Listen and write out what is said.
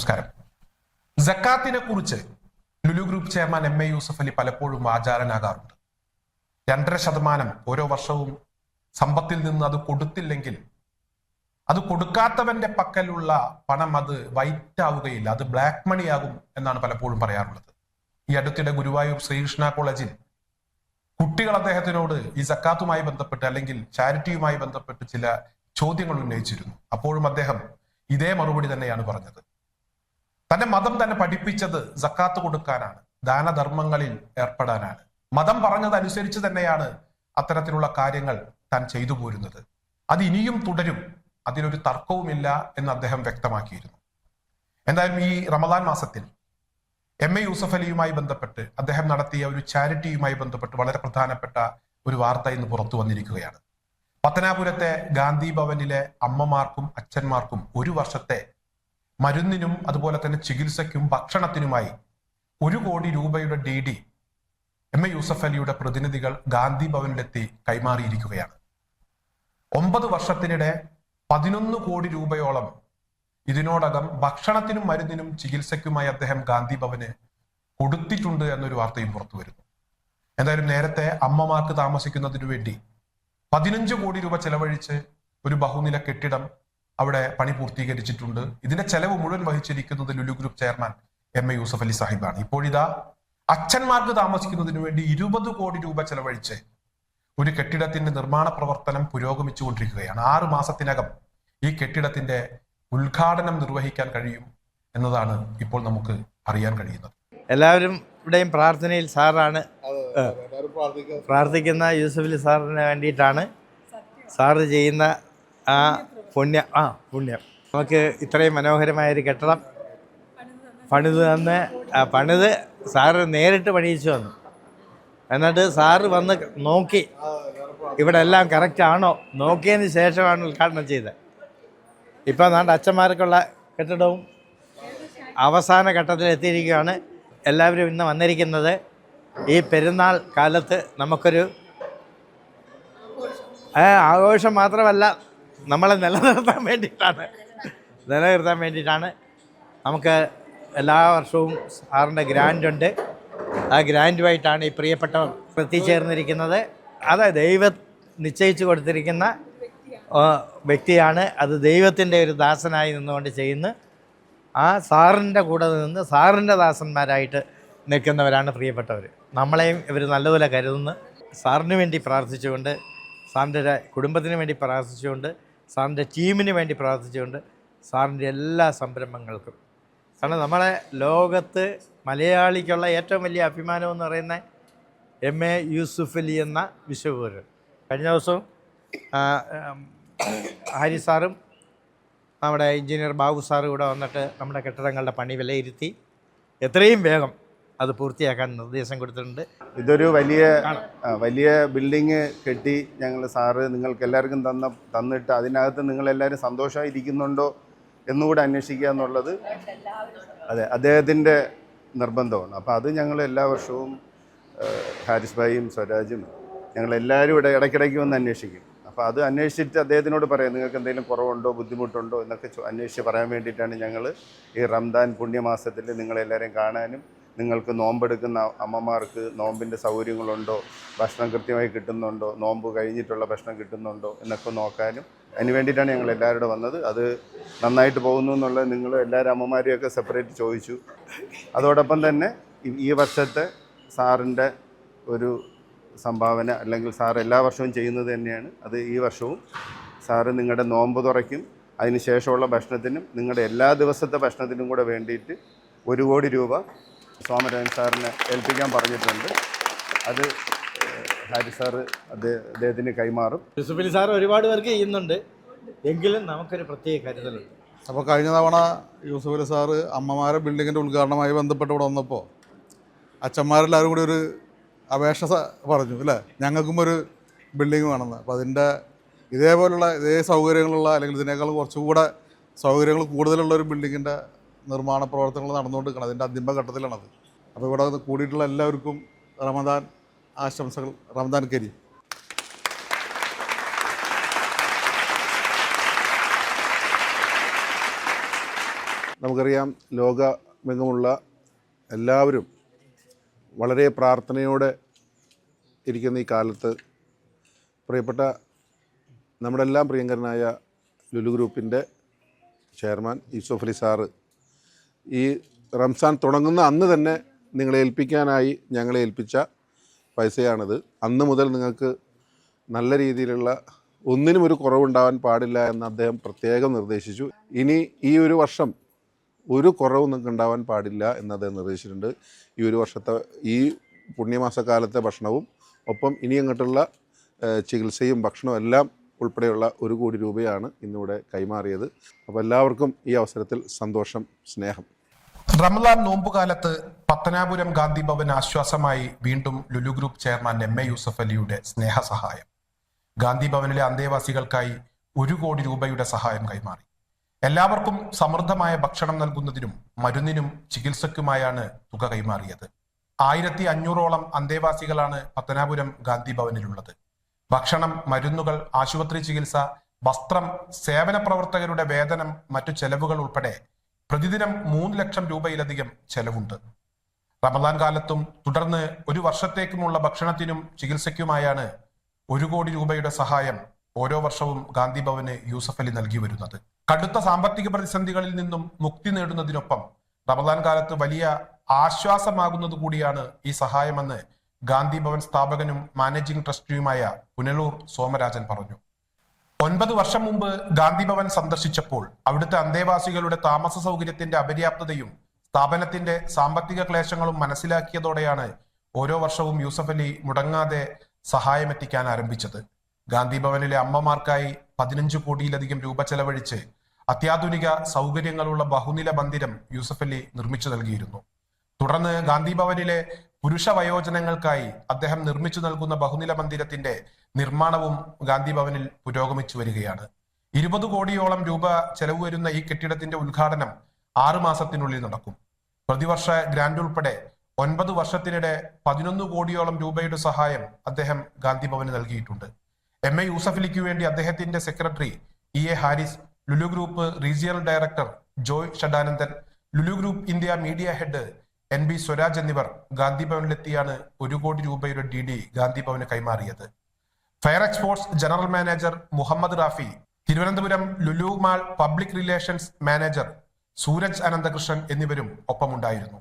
നമസ്കാരം. ജക്കാത്തിനെ കുറിച്ച് Lulu group chairman M A Yusuf Ali പലപ്പോഴും ആചാരനാകാറുണ്ട്. രണ്ടര ശതമാനം ഓരോ വർഷവും സമ്പത്തിൽ നിന്ന് അത് കൊടുത്തില്ലെങ്കിൽ അത് കൊടുക്കാത്തവന്റെ പക്കലുള്ള പണം അത് വൈറ്റ് ആവുകയില്ല അത് ബ്ലാക്ക് മണി ആകും എന്നാണ് പലപ്പോഴും പറയാറുള്ളത്. ഈ അടുത്തിടെ ഗുരുവായൂർ ശ്രീകൃഷ്ണ കോളേജിൽ കുട്ടികൾ അദ്ദേഹത്തിനോട് ഈ സക്കാത്തുമായി ബന്ധപ്പെട്ട് അല്ലെങ്കിൽ ചാരിറ്റിയുമായി ബന്ധപ്പെട്ട് ചില ചോദ്യങ്ങൾ ഉന്നയിച്ചിരുന്നു. അപ്പോഴും അദ്ദേഹം ഇതേ മറുപടി തന്നെയാണ് പറഞ്ഞത്. തന്റെ മതം തന്നെ പഠിപ്പിച്ചത് സക്കാത്ത് കൊടുക്കാനാണ് ദാനധർമ്മങ്ങളിൽ ഏർപ്പെടാനാണ്. മതം പറഞ്ഞതനുസരിച്ച് തന്നെയാണ് അത്തരത്തിലുള്ള കാര്യങ്ങൾ താൻ ചെയ്തു പോരുന്നത്. അത് ഇനിയും തുടരും അതിനൊരു തർക്കവുമില്ല എന്ന് അദ്ദേഹം വ്യക്തമാക്കിയിരുന്നു. എന്തായാലും ഈ റമദാൻ മാസത്തിൽ എം എ യൂസഫ് അലിയുമായി ബന്ധപ്പെട്ട് അദ്ദേഹം നടത്തിയ ഒരു ചാരിറ്റിയുമായി ബന്ധപ്പെട്ട് വളരെ പ്രധാനപ്പെട്ട ഒരു വാർത്ത ഇന്ന് പുറത്തു വന്നിരിക്കുകയാണ്. പത്തനാപുരത്തെ ഗാന്ധി ഭവനിലെ അമ്മമാർക്കും അച്ഛന്മാർക്കും ഒരു വർഷത്തെ മരുന്നിനും അതുപോലെ തന്നെ ചികിത്സയ്ക്കും ഭക്ഷണത്തിനുമായി ഒരു കോടി രൂപയുടെ D D M A Yusuf അലിയുടെ പ്രതിനിധികൾ ഗാന്ധി ഭവനിലെത്തി കൈമാറിയിരിക്കുകയാണ്. ഒമ്പത് വർഷത്തിനിടെ പതിനൊന്ന് കോടി രൂപയോളം ഇതിനോടകം ഭക്ഷണത്തിനും മരുന്നിനും ചികിത്സയ്ക്കുമായി അദ്ദേഹം ഗാന്ധി ഭവന് കൊടുത്തിട്ടുണ്ട് എന്നൊരു വാർത്തയും പുറത്തു വരുന്നു. എന്തായാലും നേരത്തെ അമ്മമാർക്ക് താമസിക്കുന്നതിനു വേണ്ടി പതിനഞ്ച് കോടി രൂപ ചെലവഴിച്ച് ഒരു ബഹുനില കെട്ടിടം അവിടെ പണി പൂർത്തീകരിച്ചിട്ടുണ്ട്. ഇതിന്റെ ചെലവ് മുഴുവൻ വഹിച്ചിരിക്കുന്നത് Lulu group chairman M A Yusuf Ali സാഹിബാണ്. ഇപ്പോഴിതാ അച്ഛന്മാർക്ക് താമസിക്കുന്നതിന് വേണ്ടി ഇരുപത് കോടി രൂപ ചെലവഴിച്ച് ഒരു കെട്ടിടത്തിന്റെ നിർമ്മാണ പ്രവർത്തനം പുരോഗമിച്ചുകൊണ്ടിരിക്കുകയാണ്. ആറു മാസത്തിനകം ഈ കെട്ടിടത്തിന്റെ ഉദ്ഘാടനം നിർവഹിക്കാൻ കഴിയും എന്നതാണ് ഇപ്പോൾ നമുക്ക് അറിയാൻ കഴിയുന്നത്. എല്ലാവരും ഇവിടെയും പ്രാർത്ഥനയിൽ സാറാണ്. പ്രാർത്ഥിക്കുന്ന യൂസഫ് അലി സാറിന് വേണ്ടിയിട്ടാണ് സാറ് ചെയ്യുന്ന ആ പുണ്യം ആ പുണ്യം. നമുക്ക് ഇത്രയും മനോഹരമായൊരു കെട്ടിടം പണിത് തന്ന് പണിത് സാറ് നേരിട്ട് പണിയിച്ചു വന്നു എന്നിട്ട് സാറ് വന്ന് നോക്കി. ഇവിടെ എല്ലാം കറക്റ്റ് ആണോ? നോക്കിയതിന് ശേഷമാണ് ഉദ്ഘാടനം ചെയ്തത്. ഇപ്പോൾ നാണ്ട് അച്ഛന്മാർക്കുള്ള കെട്ടിടവും അവസാന ഘട്ടത്തിൽ എത്തിയിരിക്കുകയാണ്. എല്ലാവരും ഇന്ന് വന്നിരിക്കുന്നത് ഈ പെരുന്നാൾ കാലത്ത് നമുക്കൊരു ആഘോഷം മാത്രമല്ല നമ്മളെ നിലനിർത്താൻ വേണ്ടിയിട്ടാണ്. നിലനിർത്താൻ വേണ്ടിയിട്ടാണ്. നമുക്ക് എല്ലാ വർഷവും സാറിന്റെ ഗ്രാൻഡ് ഉണ്ട്. ആ ഗ്രാൻഡുമായിട്ടാണ് ഈ പ്രിയപ്പെട്ടവർ എത്തിച്ചേർന്നിരിക്കുന്നത് അത് ദൈവം നിശ്ചയിച്ചു കൊടുത്തിരിക്കുന്ന വ്യക്തിയാണ്. അത് ദൈവത്തിന്റെ ഒരു ദാസനായി നിന്നുകൊണ്ട് ചെയ്യുന്ന. ആ സാറിന്റെ കൂടെ നിന്ന് സാറിന്റെ ദാസന്മാരായിട്ട് നിൽക്കുന്നവരാണ് പ്രിയപ്പെട്ടവർ നമ്മളെയും ഇവർ നല്ലപോലെ കരുതുന്നു. സാറിന് വേണ്ടി പ്രാർത്ഥിച്ചുകൊണ്ട് സാറിന്റെ കുടുംബത്തിന് വേണ്ടി പ്രാർത്ഥിച്ചുകൊണ്ട് സാറിന്റെ ടീമിന് വേണ്ടി പ്രാർത്ഥിച്ചുകൊണ്ട് സാറിന്റെ എല്ലാ സംരംഭങ്ങൾക്കും. കാരണം നമ്മളെ ലോകത്ത് മലയാളിക്കുള്ള ഏറ്റവും വലിയ അഭിമാനം എന്ന് പറയുന്ന എം എ യൂസുഫ് അലി എന്ന വിശ്വപൂരൻ. കഴിഞ്ഞ ദിവസവും ഹരി സാറും നമ്മുടെ എഞ്ചിനീയർ ബാബു സാറും ഇവിടെ വന്നിട്ട് നമ്മുടെ കെട്ടിടങ്ങളുടെ പണി വിലയിരുത്തി. എത്രയും വേഗം അത് പൂർത്തിയാക്കാൻ നിർദ്ദേശം കൊടുത്തിട്ടുണ്ട്. ഇതൊരു വലിയ വലിയ ബിൽഡിങ് കെട്ടി ഞങ്ങൾ സാറ് നിങ്ങൾക്ക് എല്ലാവർക്കും തന്ന തന്നിട്ട് അതിനകത്ത് നിങ്ങളെല്ലാവരും സന്തോഷമായിരിക്കുന്നുണ്ടോ എന്നുകൂടെ അന്വേഷിക്കുക എന്നുള്ളത് അതെ അദ്ദേഹത്തിന്റെ നിർബന്ധമാണ്. അപ്പോൾ അത് ഞങ്ങൾ എല്ലാ വർഷവും ഹാരിസ് ഭായിയും സ്വരാജും ഞങ്ങളെല്ലാവരും ഇവിടെ ഇടയ്ക്കിടയ്ക്ക് വന്ന് അന്വേഷിക്കും. അപ്പോൾ അത് അന്വേഷിച്ചിട്ട് അദ്ദേഹത്തിനോട് പറയാം നിങ്ങൾക്ക് എന്തെങ്കിലും കുറവുണ്ടോ ബുദ്ധിമുട്ടുണ്ടോ? എന്നൊക്കെ അന്വേഷിച്ച് പറയാൻ വേണ്ടിയിട്ടാണ് ഞങ്ങൾ ഈ റംദാൻ പുണ്യമാസത്തിൽ നിങ്ങളെല്ലാവരെയും കാണാനും നിങ്ങൾക്ക് നോമ്പെടുക്കുന്ന അമ്മമാർക്ക് നോമ്പിന്റെ സൗകര്യങ്ങളുണ്ടോ? ഭക്ഷണം കൃത്യമായി കിട്ടുന്നുണ്ടോ? നോമ്പ് കഴിഞ്ഞിട്ടുള്ള ഭക്ഷണം കിട്ടുന്നുണ്ടോ? എന്നൊക്കെ നോക്കാനും അതിന് വേണ്ടിയിട്ടാണ് ഞങ്ങൾ എല്ലാവരും വന്നത്. അത് നന്നായിട്ട് പോകുന്നു എന്നുള്ളത് നിങ്ങൾ എല്ലാവരും അമ്മമാരെയൊക്കെ സെപ്പറേറ്റ് ചോദിച്ചു. അതോടൊപ്പം തന്നെ ഈ- വർഷത്തെ സാറിന്റെ ഒരു സംഭാവന അല്ലെങ്കിൽ സാർ എല്ലാ വർഷവും ചെയ്യുന്നത് തന്നെയാണ്. അത് ഈ വർഷവും സാറ് നിങ്ങളുടെ നോമ്പ് തുറയ്ക്കും. അതിന് ശേഷമുള്ള ഭക്ഷണത്തിനും നിങ്ങളുടെ എല്ലാ ദിവസത്തെ ഭക്ഷണത്തിനും കൂടെ വേണ്ടിയിട്ട് ഒരു കോടി രൂപ സോമരാജൻ സാറിനെ ഏൽപ്പിക്കാൻ പറഞ്ഞിട്ടുണ്ട്. അത് ഹാരി സാറ് അദ്ദേഹ- അദ്ദേഹത്തിന് കൈമാറും. യൂസുഫ് അലി സാർ ഒരുപാട് പേർക്ക് ചെയ്യുന്നുണ്ട്. എങ്കിലും നമുക്കൊരു പ്രത്യേക കരുതലുണ്ട്. അപ്പോൾ കഴിഞ്ഞ തവണ യൂസുഫ് അലി സാറ് അമ്മമാരെ ബിൽഡിങ്ങിന്റെ ഉദ്ഘാടനവുമായി ബന്ധപ്പെട്ട് ഇവിടെ വന്നപ്പോൾ അച്ഛന്മാരെല്ലാവരും കൂടി ഒരു അപേക്ഷ പറഞ്ഞു അല്ലേ? ഞങ്ങൾക്കും ഒരു ബിൽഡിംഗ് വേണമെന്ന്. അപ്പോൾ അതിന്റെ ഇതേപോലുള്ള ഇതേ സൗകര്യങ്ങളുള്ള അല്ലെങ്കിൽ ഇതിനേക്കാൾ കുറച്ചുകൂടെ സൗകര്യങ്ങൾ കൂടുതലുള്ള ഒരു ബിൽഡിങ്ങിന്റെ നിർമ്മാണ പ്രവർത്തനങ്ങൾ നടന്നുകൊണ്ടിരിക്കണം. അതിന്റെ അന്തിമഘട്ടത്തിലാണത്. അപ്പോൾ ഇവിടെ കൂടിയിട്ടുള്ള എല്ലാവർക്കും റമദാൻ ആശംസകൾ. റമദാൻ കരി. നമുക്കറിയാം ലോകമെങ്ങുമുള്ള എല്ലാവരും വളരെ പ്രാർത്ഥനയോടെ ഇരിക്കുന്ന ഈ കാലത്ത് പ്രിയപ്പെട്ട നമ്മുടെ എല്ലാം പ്രിയങ്കരനായ ലുലു ഗ്രൂപ്പിന്റെ ചെയർമാൻ യൂസഫ് അലി സാറ് ഈ റംസാൻ തുടങ്ങുന്ന അന്ന് തന്നെ നിങ്ങളെ ഏൽപ്പിക്കാനായി ഞങ്ങളെ ഏൽപ്പിച്ച പൈസയാണിത്. അന്ന് മുതൽ നിങ്ങൾക്ക് നല്ല രീതിയിലുള്ള ഒന്നിനും ഒരു കുറവുണ്ടാവാൻ പാടില്ല എന്ന് അദ്ദേഹം പ്രത്യേകം നിർദ്ദേശിച്ചു. ഇനി ഈ ഒരു വർഷം ഒരു കുറവും നിങ്ങൾക്ക് ഉണ്ടാവാൻ പാടില്ല എന്ന് അദ്ദേഹം നിർദ്ദേശിച്ചിട്ടുണ്ട്. ഈ ഒരു വർഷത്തെ ഈ പുണ്യമാസക്കാലത്തെ ഭക്ഷണവും ഒപ്പം ഇനി അങ്ങോട്ടുള്ള ചികിത്സയും ഭക്ഷണവും എല്ലാം ഉൾപ്പെടെയുള്ള ഒരു കോടി രൂപയാണ് ഇന്നിവിടെ കൈമാറിയത്. അപ്പോൾ എല്ലാവർക്കും ഈ അവസരത്തിൽ സന്തോഷം സ്നേഹം. റമദാൻ നോമ്പുകാലത്ത് പത്തനാപുരം ഗാന്ധി ഭവൻ ആശ്വാസമായി വീണ്ടും Lulu group chairman M A Yusuf അലിയുടെ സ്നേഹസഹായം. ഗാന്ധി ഭവനിലെ അന്തേവാസികൾക്കായി ഒരു കോടി രൂപയുടെ സഹായം കൈമാറി. എല്ലാവർക്കും സമൃദ്ധമായ ഭക്ഷണം നൽകുന്നതിനും മരുന്നിനും ചികിത്സയ്ക്കുമായാണ് തുക കൈമാറിയത്. ആയിരത്തി അഞ്ഞൂറോളം അന്തേവാസികളാണ് പത്തനാപുരം ഗാന്ധി ഭവനിലുള്ളത്. ഭക്ഷണം മരുന്നുകൾ ആശുപത്രി ചികിത്സ വസ്ത്രം സേവന പ്രവർത്തകരുടെ വേതനം മറ്റു ചെലവുകൾ ഉൾപ്പെടെ പ്രതിദിനം മൂന്ന് ലക്ഷം രൂപയിലധികം ചെലവുണ്ട്. റമദാൻ കാലത്തും തുടർന്ന് ഒരു വർഷത്തേക്കുമുള്ള ഭക്ഷണത്തിനും ചികിത്സയ്ക്കുമായാണ് ഒരു കോടി രൂപയുടെ സഹായം ഓരോ വർഷവും ഗാന്ധി ഭവന് യൂസഫ് അലി നൽകി വരുന്നത്. കടുത്ത സാമ്പത്തിക പ്രതിസന്ധികളിൽ നിന്നും മുക്തി നേടുന്നതിനൊപ്പം റമദാൻ കാലത്ത് വലിയ ആശ്വാസമാകുന്നത് കൂടിയാണ് ഈ സഹായമെന്ന് ഗാന്ധി ഭവൻ സ്ഥാപകനും മാനേജിംഗ് ട്രസ്റ്റിയുമായ പുനലൂർ സോമരാജൻ പറഞ്ഞു. ഒൻപത് വർഷം മുമ്പ് ഗാന്ധിഭവൻ സന്ദർശിച്ചപ്പോൾ അവിടുത്തെ അന്തേവാസികളുടെ താമസ സൗകര്യത്തിന്റെ അപര്യാപ്തതയും സ്ഥാപനത്തിന്റെ സാമ്പത്തിക ക്ലേശങ്ങളും മനസ്സിലാക്കിയതോടെയാണ് ഓരോ വർഷവും യൂസഫ് അലി മുടങ്ങാതെ സഹായമെത്തിക്കാൻ ആരംഭിച്ചത്. ഗാന്ധിഭവനിലെ അമ്മമാർക്കായി പതിനഞ്ച് കോടിയിലധികം രൂപ ചെലവഴിച്ച് അത്യാധുനിക സൗകര്യങ്ങളുള്ള ബഹുനില മന്ദിരം യൂസഫ് അലി നിർമ്മിച്ചു നൽകിയിരുന്നു. തുടർന്ന് ഗാന്ധി ഭവനിലെ പുരുഷ വയോജനങ്ങൾക്കായി അദ്ദേഹം നിർമ്മിച്ചു നൽകുന്ന ബഹുനില മന്ദിരത്തിന്റെ നിർമ്മാണവും ഗാന്ധി ഭവനിൽ പുരോഗമിച്ചു വരികയാണ്. ഇരുപത് കോടിയോളം രൂപ ചെലവ് വരുന്ന ഈ കെട്ടിടത്തിന്റെ ഉദ്ഘാടനം ആറുമാസത്തിനുള്ളിൽ നടക്കും. പ്രതിവർഷ ഗ്രാന്റ് ഉൾപ്പെടെ ഒൻപത് വർഷത്തിനിടെ പതിനൊന്ന് കോടിയോളം രൂപയുടെ സഹായം അദ്ദേഹം ഗാന്ധി ഭവന് നൽകിയിട്ടുണ്ട്. എം എ യൂസഫലിക്ക് വേണ്ടി അദ്ദേഹത്തിന്റെ secretary E A Haris Lulu group regional director Joy Shadanandan Lulu group India media head N B Swaraj എന്നിവർ ഗാന്ധി ഭവനിലെത്തിയാണ് ഒരു കോടി രൂപയുടെ ഡി ഡി ഗാന്ധി ഭവന് കൈമാറിയത്. Fair Exports general manager Muhammad Rafi Thiruvananthapuram Lulu mall public relations manager Sooraj Ananthakrishnan എന്നിവരും ഒപ്പമുണ്ടായിരുന്നു.